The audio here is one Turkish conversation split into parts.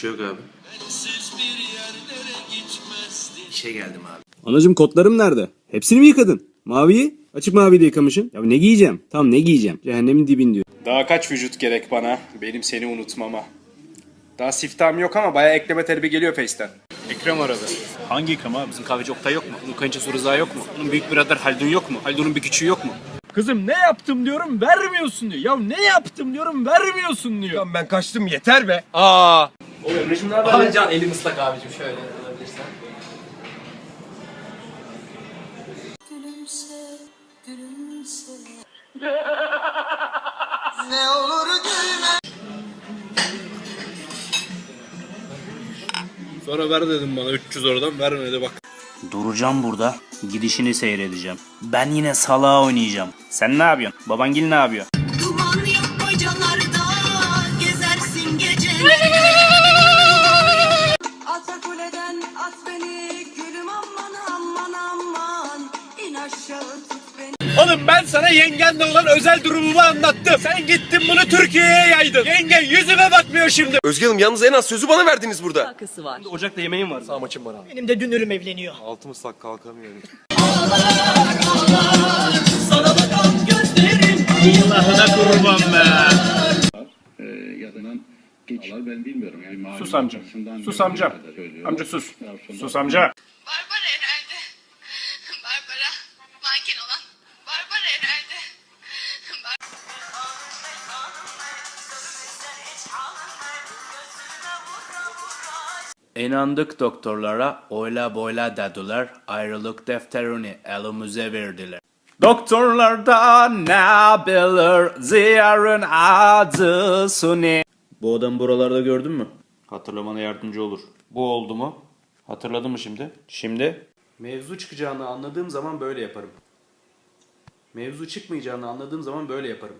şey yok abi. İşe geldim abi. Anacım kotlarım nerede? Hepsini mi yıkadın? Maviyi? Açık maviyi de yıkamışsın. Ya ne giyeceğim? Tamam ne giyeceğim? Cehennemin dibin diyor. Daha kaç vücut gerek bana benim seni unutmama? Daha siftahım yok ama bayağı ekleme talebi geliyor Face'ten. Ekrem aradı. Hangi Ekrem abi? Bizim kahveci Oktay yok mu? Onun kayınçosu Rıza yok mu? Onun büyük birader Haldun yok mu? Haldun'un bir küçüğü yok mu? Kızım ne yaptım diyorum vermiyorsun diyor. Ya ne yaptım diyorum vermiyorsun diyor. Ben kaçtım yeter be. Aa. Abi Can elim ıslak abicim şöyle alabilirsen. Gülümse, gülümse. ne olur gülme. Sonra ver dedim bana 300 oradan vermedi bak. Duracağım burada. Gidişini seyredeceğim. Ben yine salağa oynayacağım. Sen ne yapıyorsun? Babangil ne yapıyor? Oğlum ben sana yengenle olan özel durumumu anlattım. Sen gittin bunu Türkiye'ye yaydın. Yengen yüzüme bakmıyor şimdi. Özge Hanım yalnız en az sözü bana verdiniz burada. Ocakta yemeğim var. Benim de dünürüm evleniyor. Altım ıslak kalkamıyorum. Sus amca. Sus amca. Amca sus. Sus amca. Barbara İnandık doktorlara, oyla boyla dediler, ayrılık defterini elimize verdiler. Doktorlar da ne bilir, ziyarın acısı ne? Bu adam buralarda gördün mü? Hatırlamana yardımcı olur. Bu oldu mu? Hatırladın mı şimdi? Şimdi? Mevzu çıkacağını anladığım zaman böyle yaparım. Mevzu çıkmayacağını anladığım zaman böyle yaparım.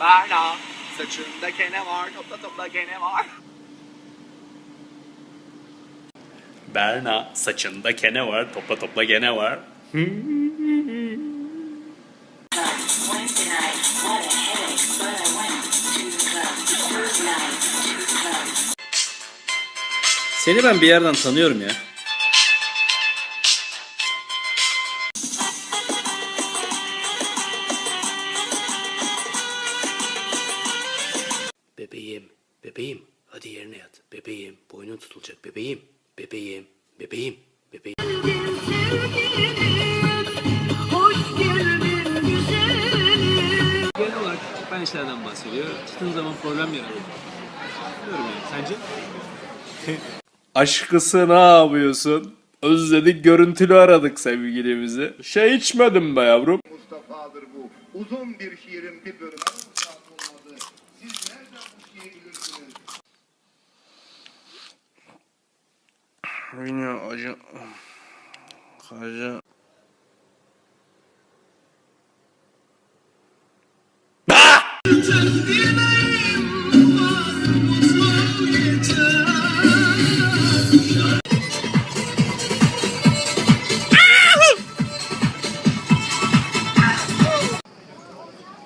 Berna saçında kene var topla topla gene var. Berna saçında kene var, topla topla gene var. Seni ben bir yerden tanıyorum ya. İşlerden bahsediyor. Çıktığın zaman problem yaratıyor. Bilmiyorum yani. Sence? Aşkısı ne yapıyorsun? Özledik görüntülü aradık sevgilimizi. Şey içmedim be yavrum. Mustafa'dır bu. Uzun bir şiirin bir bölümü. Siz nereden bu şiiri bilirsiniz? Yine acı. Acı.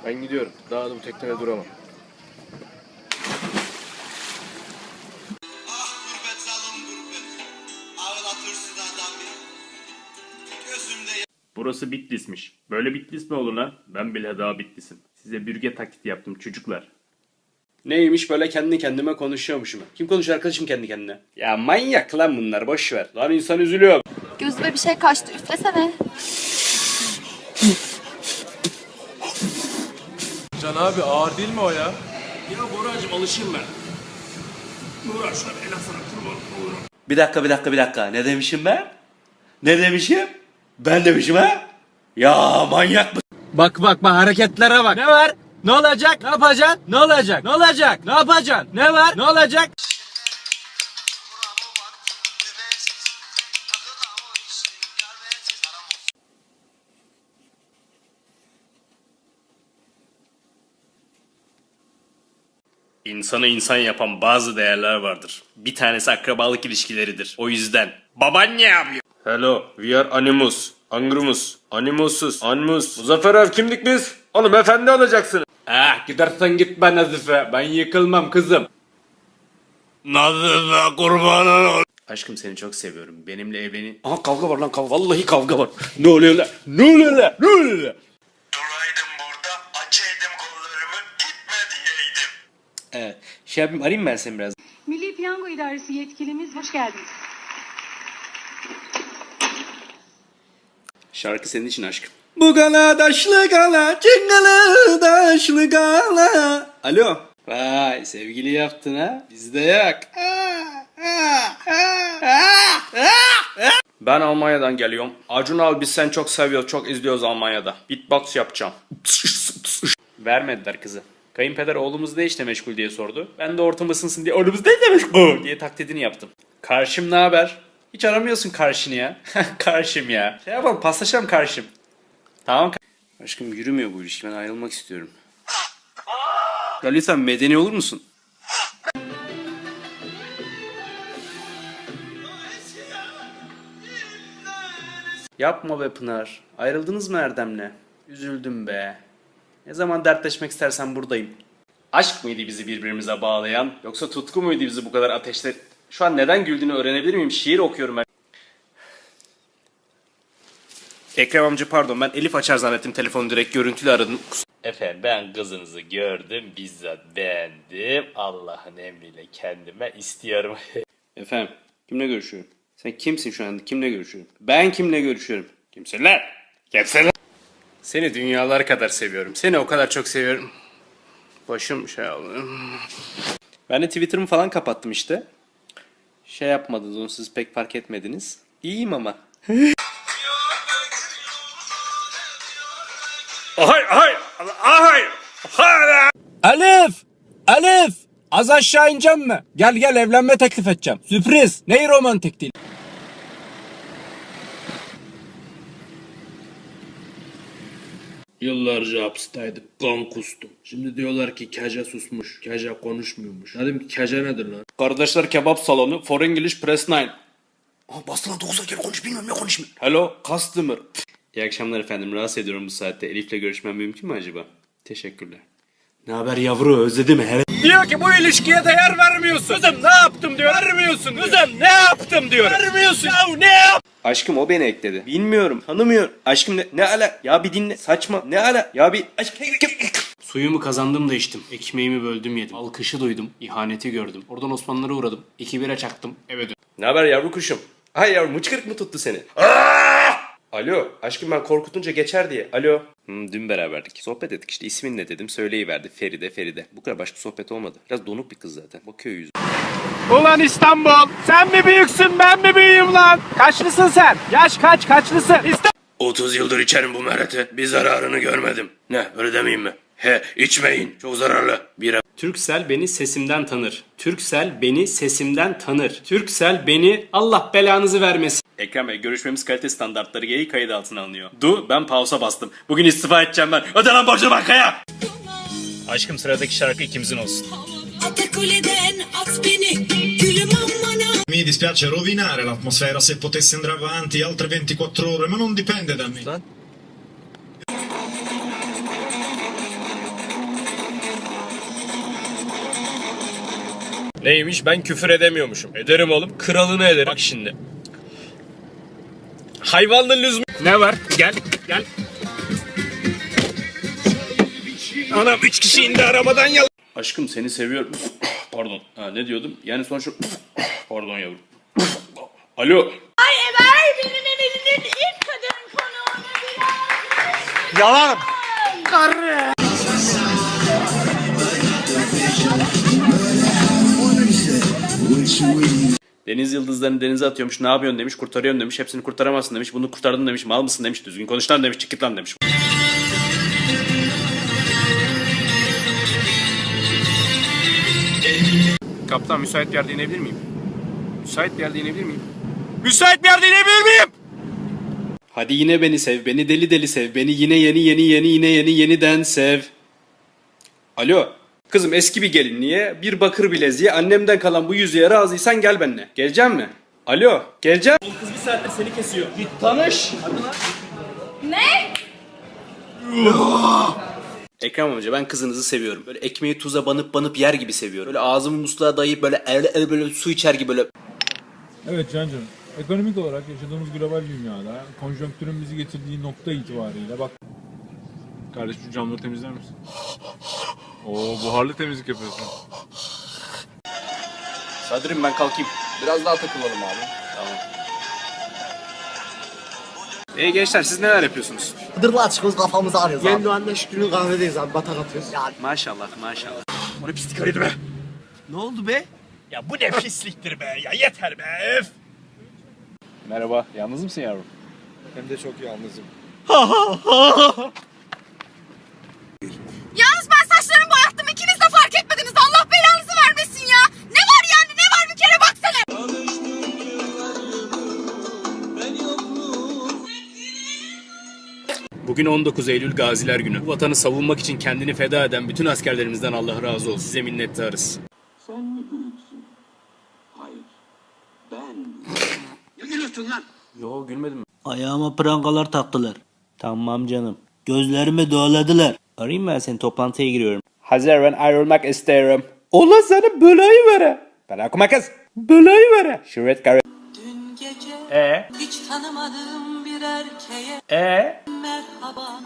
Ben gidiyorum. Daha da bu teknede duramam. Ah Burası Bitlis'miş. Böyle Bitlis mi olur lan? Ben bile daha Bitlis'im. Size bürge taklidi yaptım çocuklar. Neymiş böyle kendi kendime konuşuyormuşum. Kim konuşuyor arkadaşım kendi kendine? Ya manyak lan bunlar boş ver. Lan insan üzülüyor. Gözüme bir şey kaçtı. Üflesene. Can abi ağır değil mi o ya? Ya Boracım alışayım ben. Uğraş lan el sana kurban olurum. Bir dakika bir dakika bir dakika ne demişim ben? Ne demişim? Ben demişim ha? Ya manyak mı? Bak bak bak hareketlere bak. Ne var? Ne olacak? Ne yapacaksın? Ne olacak? Ne olacak? Ne yapacaksın? Ne var? Ne olacak? İnsanı insan yapan bazı değerler vardır. Bir tanesi akrabalık ilişkileridir. O yüzden. Baban ne yapıyor? Hello, we are Animus. Angrumus. Animusuz. Animus. Muzaffer Er kimdik biz? Oğlum efendi olacaksın. Ah gidersen git ben Nazife. Ben yıkılmam kızım. Nasıl kurbanın ol. Aşkım seni çok seviyorum. Benimle evlenin. Aha kavga var lan kavga. Vallahi kavga var. Ne oluyor lan? Ne oluyor lan? Ne oluyor lan? Duraydım burada, açaydım kollarımı, gitme diyeydim. Evet. Şey yapayım arayayım ben seni biraz. Milli Piyango İdaresi yetkilimiz hoş geldiniz. Şarkı senin için aşkım. Bu gala daşlı gala, çingala daşlı gala. Alo. Vay sevgili yaptın ha. Bizde yok. Ben Almanya'dan geliyorum. Acun abi biz sen çok seviyoruz, çok izliyoruz Almanya'da. Beatbox yapacağım. Vermediler kızı. Kayınpeder oğlumuz ne işte meşgul diye sordu. Ben de ortam ısınsın diye oğlumuz ne de meşgul diye taklidini yaptım. Karşım ne haber? Hiç aramıyorsun karşını ya. karşım ya. Şey yapalım paslaşalım karşım. Tamam. Aşkım yürümüyor bu ilişki. Ben ayrılmak istiyorum. Ya lütfen medeni olur musun? Yapma be Pınar. Ayrıldınız mı Erdem'le? Üzüldüm be. Ne zaman dertleşmek istersen buradayım. Aşk mıydı bizi birbirimize bağlayan? Yoksa tutku muydu bizi bu kadar ateşle... Şu an neden güldüğünü öğrenebilir miyim? Şiir okuyorum ben. Ekrem amca pardon ben Elif açar zannettim telefonu direkt görüntülü aradım. Efendim ben kızınızı gördüm bizzat beğendim. Allah'ın emriyle kendime istiyorum. Efendim kimle görüşüyorum? Sen kimsin şu anda kimle görüşüyorum? Ben kimle görüşüyorum? Kimsin lan? Kimsin lan? Seni dünyalar kadar seviyorum. Seni o kadar çok seviyorum. Başım şey oldu. Ben de Twitter'ımı falan kapattım işte. Şey yapmadınız onu siz pek fark etmediniz. İyiyim ama. Ay ay ay. Elif! Elif! Az aşağı ineceğim mi? Gel gel evlenme teklif edeceğim. Sürpriz. Neyi romantik değil? Yıllarca hapisteydim. Kan kustum. Şimdi diyorlar ki Kaja susmuş. Kaja konuşmuyormuş. Dedim ki Kaja nedir lan? Kardeşler Kebap Salonu, For English Press 9. Aa bastı lan 9 kere konuş bilmiyorum ne konuşmuyor. Hello customer. İyi akşamlar efendim. Rahatsız ediyorum bu saatte. Elif'le görüşmem mümkün mü acaba? Teşekkürler. Ne haber yavru özledim he. Diyor ki bu ilişkiye değer vermiyorsun. Kızım ne yaptım diyor. Vermiyorsun. Kızım ne yaptım diyor. Vermiyorsun. Ya ne yap? Aşkım o beni ekledi. Bilmiyorum. Tanımıyorum. Aşkım ne, ne ala? Ya bir dinle. Saçma. Ne ala? Ya bir aşk. Suyumu kazandım da içtim. Ekmeğimi böldüm yedim. Alkışı duydum. ihaneti gördüm. Oradan Osmanlılara uğradım. İki bira çaktım. Eve döndüm. Ne haber yavru kuşum? Ay yavrum mıçkırık mı tuttu seni? Alo aşkım ben korkutunca geçer diye. Alo. Hmm, dün beraberdik. Sohbet ettik işte ismin ne dedim söyleyiverdi. Feride Feride. Bu kadar başka sohbet olmadı. Biraz donuk bir kız zaten. Bakıyor yüzü. Ulan İstanbul. Sen mi büyüksün ben mi büyüğüm lan? Kaçlısın sen? Yaş kaç kaçlısın? İstanbul. 30 yıldır içerim bu merete. Bir zararını görmedim. Ne öyle demeyeyim mi? He içmeyin. Çok zararlı. Bira. Türksel beni sesimden tanır. Türksel beni sesimden tanır. Türksel beni Allah belanızı vermesin. Ekrem Bey görüşmemiz kalite standartları gereği kayıt altına alınıyor. Du ben pausa bastım. Bugün istifa edeceğim ben. Öde lan borcunu bankaya. Aşkım sıradaki şarkı ikimizin olsun. Atakule'den at beni gülüm aman Mi dispiace rovinare l'atmosfera se potessi andare avanti altre 24 ore, ma non dipende da me. Neymiş ben küfür edemiyormuşum. Ederim oğlum. Kralını ederim. Bak şimdi. Hayvanın lüzumu. Ne var? Gel. Gel. Anam üç kişi indi arabadan yal. Aşkım seni seviyorum. Pardon. Ha, ne diyordum? Yani sonuçta... Pardon yavrum. Alo. Ay Eber benim evimin ilk kadın konuğunu biraz. Yalan. Deniz yıldızlarını denize atıyormuş. Ne yapıyorsun demiş. Kurtarıyorum demiş. Hepsini kurtaramazsın demiş. Bunu kurtardın demiş. Mal mısın demiş. Düzgün konuş lan demiş. Çık git lan demiş. Kaptan müsait bir yerde inebilir miyim? Müsait bir yerde inebilir miyim? Müsait bir yerde inebilir miyim? Hadi yine beni sev. Beni deli deli sev. Beni yine yeni yeni yeni yine yeni yeniden sev. Alo. Kızım eski bir gelinliğe bir bakır bileziğe annemden kalan bu yüzüğe razıysan gel benimle. Gelecek mi? Alo. Geleceğim. Kız bir saattir seni kesiyor. Git tanış. Ne? Ekrem amca ben kızınızı seviyorum. Böyle ekmeği tuza banıp banıp yer gibi seviyorum. Böyle ağzımı musluğa dayayıp böyle el, el böyle su içer gibi böyle Evet Can'cığım. Ekonomik olarak yaşadığımız global dünyada konjonktürün bizi getirdiği nokta itibariyle bak. Kardeş şu camları temizler misin? Oo buharlı temizlik yapıyorsun. Sadrim ben kalkayım. Biraz daha takılalım abi. Tamam. İyi gençler siz neler yapıyorsunuz? Dırla çıkıyoruz kafamızı ağrıyoruz abi. Yenduan'da Şükrü'nün kahvedeyiz abi batak atıyoruz. Ya Maşallah maşallah. ne oldu be? Merhaba, yalnız mısın yavrum? Hem de çok yalnızım. Yalnız ben Bugün 19 Eylül Gaziler Günü. Bu vatanı savunmak için kendini feda eden bütün askerlerimizden Allah razı olsun. Size minnettarız. Yo gülmedim. Ayağıma prangalar taktılar. Tamam canım. Gözlerimi doğladılar. Arayayım ben seni toplantıya giriyorum. Hazırım ayrılmak isterim. Ola sana belayı vere. Ben okuma kız. Belayı vere. Şirret garı. Dün gece E hiç tanımadığım erkeğe e merhaba.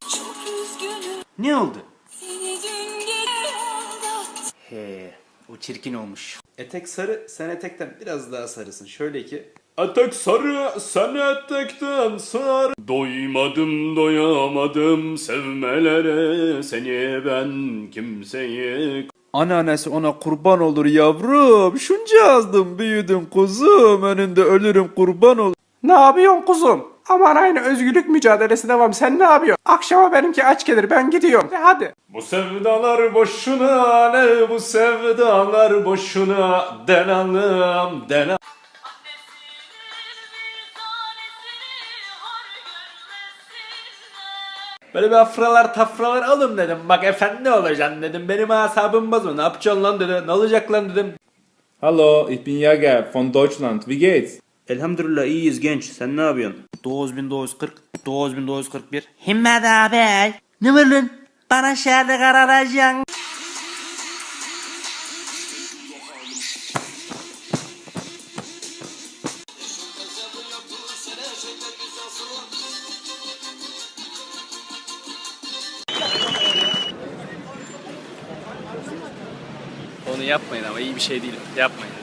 Çok üzgünüm ne oldu? seni dün gece aldattım. He, o çirkin olmuş. Etek sarı, sen etekten biraz daha sarısın. Şöyle ki. Etek sarı, sen etekten sarı. Doymadım, doyamadım sevmelere. Seni ben kimseyi... Anneannesi ona kurban olur yavrum. Şunca azdım büyüdüm kuzum. Önünde ölürüm kurban olur. Ne yapıyorsun kuzum? Aman aynı özgürlük mücadelesi devam. Sen ne yapıyorsun? Akşama benimki aç gelir ben gidiyorum. De hadi. Bu sevdalar boşuna ne bu sevdalar boşuna denalım denalım. Böyle bir afralar tafralar alın dedim. Bak efendi olacaksın dedim. Benim asabım bozma. Ne yapacaksın lan dedi. Ne olacak lan dedim. Hallo, ich bin Jager von Deutschland. Wie geht's? Elhamdülillah iyiyiz genç. Sen ne yapıyorsun? 9940, 9941. Himmet abi. Ne var lan? Bana şehirde kararacaksın. Onu yapmayın ama iyi bir şey değil. Yapmayın.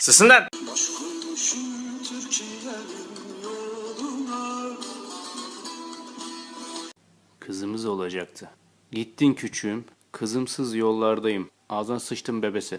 Susun. Kızımız olacaktı. Gittin küçüğüm. Kızımsız yollardayım. Ağzına sıçtım bebesi.